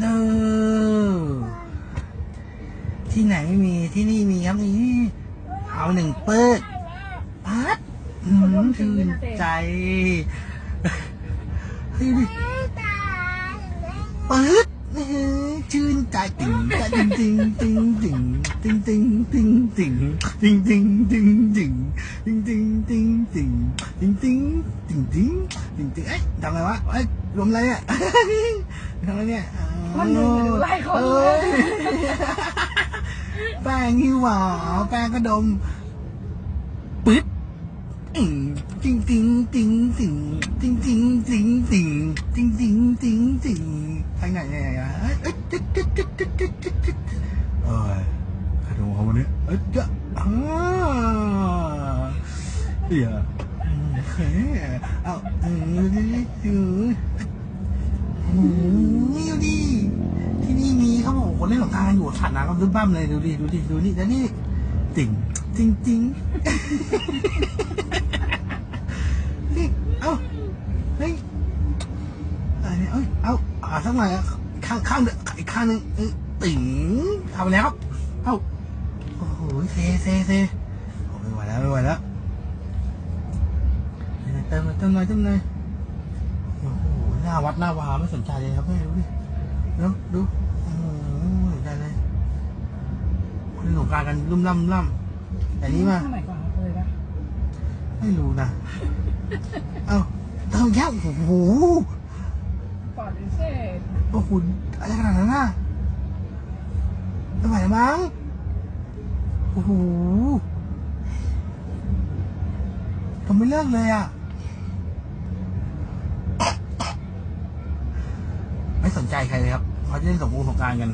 เออที่ไหนไม่มีที่นี่มีครับนี่เอาหนึ่งเปิดปัดอืมชื่นใจเฮ้ยดิเปิดเออชื่นใจติ่งจะติ่งติ่งติ่ง ติงติงติงติงติงติงติงติงติงติงติงติงติงติงติงติงติงติงเอ๊ะทำไงวะเอ้ยรวมอะไรอะทำไรเนี่ยวันหนึ่งเดี๋ยวไล่คนเอ้ยแป้งหิวหวาแป้งกระดมปึ๊ดอืมติงติงติงติงติงติงติงติงติงติงติงติงทางไหนเนี่ยเอ้ย เอ้ยจึ๊ดจึ๊ดจึ๊ดจึ๊ดจึ๊ดจึ๊ดจึ๊ดเอ้ยใครโดนเขาวันนี้เอ้ยจ้ะอ่าเดี๋ยวอืมเฮ้ยเอาอืมดูดิดูอืมนี่ดูดิที่นี่มีเขาบอกคนเล่นหลงทางอยู่ฐานน้ำก็บึ้มบ้ามเลยดูดิดูดิดูนี่แล้วนี่ติ่งติงติงนี่เอ้าเฮ้ยอะไรเนี่ยเอ้ยเอาอ่าสักหน่อยอะข้างข้างเดียวอีกข้างหนึงเอ้ยติ่งเอาไปแล้วครับเอ้า อ้โหเซเซเซโอ้ไม่ไหวแล้วไม่ไหวแล้วเติมหน่อยเติมหน่อยเติมหน่อยโอ้โหหน้าวัดหน้าวาไม่สนใจเลยครับแม่ดูดิดูดูโอ้โหไม่สนใจเลยคุณหลงกลารกันลุ่มล่ำล่ำแต่นี้มาสมัยก่อนเคยปะไม่รู้นะเอ้าเติมแก้วโอ้โหก่อนพิเศษโอ้โหอะไรขนาดนั้นน่ะไม่ไหวแล้วมั้ง โอ้โหทำไม่เลิกเลยอะ ไม่สนใจใครเลยครับ เขาจะเล่นสงกรณ์ของการกัน